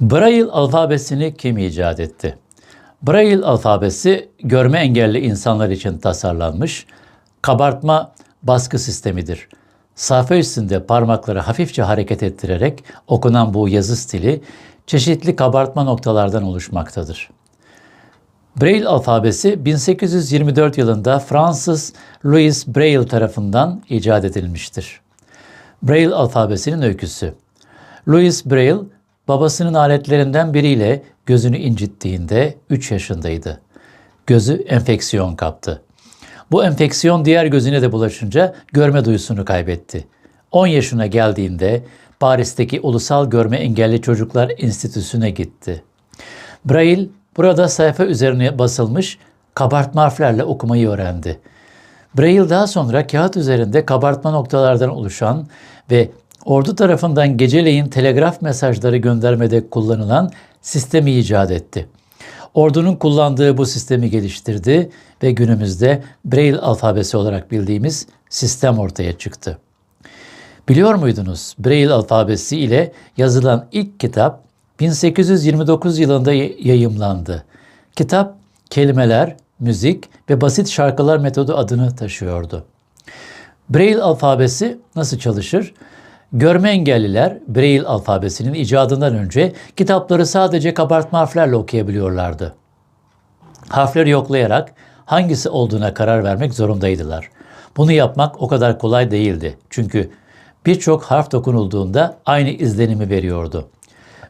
Braille alfabesini kim icat etti? Braille alfabesi görme engelli insanlar için tasarlanmış kabartma baskı sistemidir. Sayfa üstünde parmakları hafifçe hareket ettirerek okunan bu yazı stili çeşitli kabartma noktalardan oluşmaktadır. Braille alfabesi 1824 yılında Fransız Louis Braille tarafından icat edilmiştir. Braille alfabesinin öyküsü. Louis Braille babasının aletlerinden biriyle gözünü incittiğinde 3 yaşındaydı. Gözü enfeksiyon kaptı. Bu enfeksiyon diğer gözüne de bulaşınca görme duyusunu kaybetti. 10 yaşına geldiğinde Paris'teki Ulusal Görme Engelli Çocuklar Enstitüsü'ne gitti. Braille burada sayfa üzerine basılmış kabartma harflerle okumayı öğrendi. Braille daha sonra kağıt üzerinde kabartma noktalardan oluşan ve ordu tarafından geceleyin telegraf mesajları göndermede kullanılan sistemi icat etti. Ordunun kullandığı bu sistemi geliştirdi ve günümüzde Braille alfabesi olarak bildiğimiz sistem ortaya çıktı. Biliyor muydunuz? Braille alfabesi ile yazılan ilk kitap 1829 yılında yayımlandı. Kitap kelimeler, müzik ve basit şarkılar metodu adını taşıyordu. Braille alfabesi nasıl çalışır? Görme engelliler Braille alfabesinin icadından önce kitapları sadece kabartma harflerle okuyabiliyorlardı. Harfleri yoklayarak hangisi olduğuna karar vermek zorundaydılar. Bunu yapmak o kadar kolay değildi. Çünkü birçok harf dokunulduğunda aynı izlenimi veriyordu.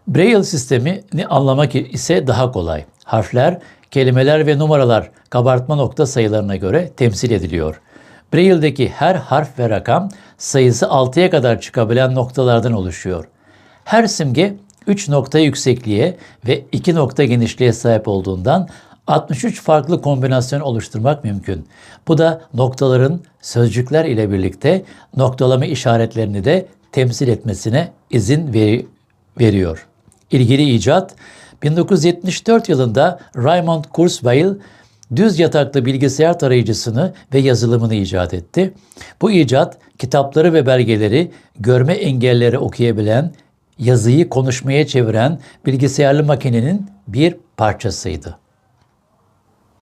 Braille sistemini anlamak ise daha kolay. Harfler, kelimeler ve numaralar kabartma nokta sayılarına göre temsil ediliyor. Braille'deki her harf ve rakam sayısı 6'ya kadar çıkabilen noktalardan oluşuyor. Her simge 3 nokta yüksekliğe ve 2 nokta genişliğe sahip olduğundan 63 farklı kombinasyon oluşturmak mümkün. Bu da noktaların sözcükler ile birlikte noktalama işaretlerini de temsil etmesine izin veri- veriyor. İlgili icat 1974 yılında Raymond Kurzweil düz yataklı bilgisayar tarayıcısını ve yazılımını icat etti. Bu icat kitapları ve belgeleri görme engelleri okuyabilen, yazıyı konuşmaya çeviren bilgisayarlı makinenin bir parçasıydı.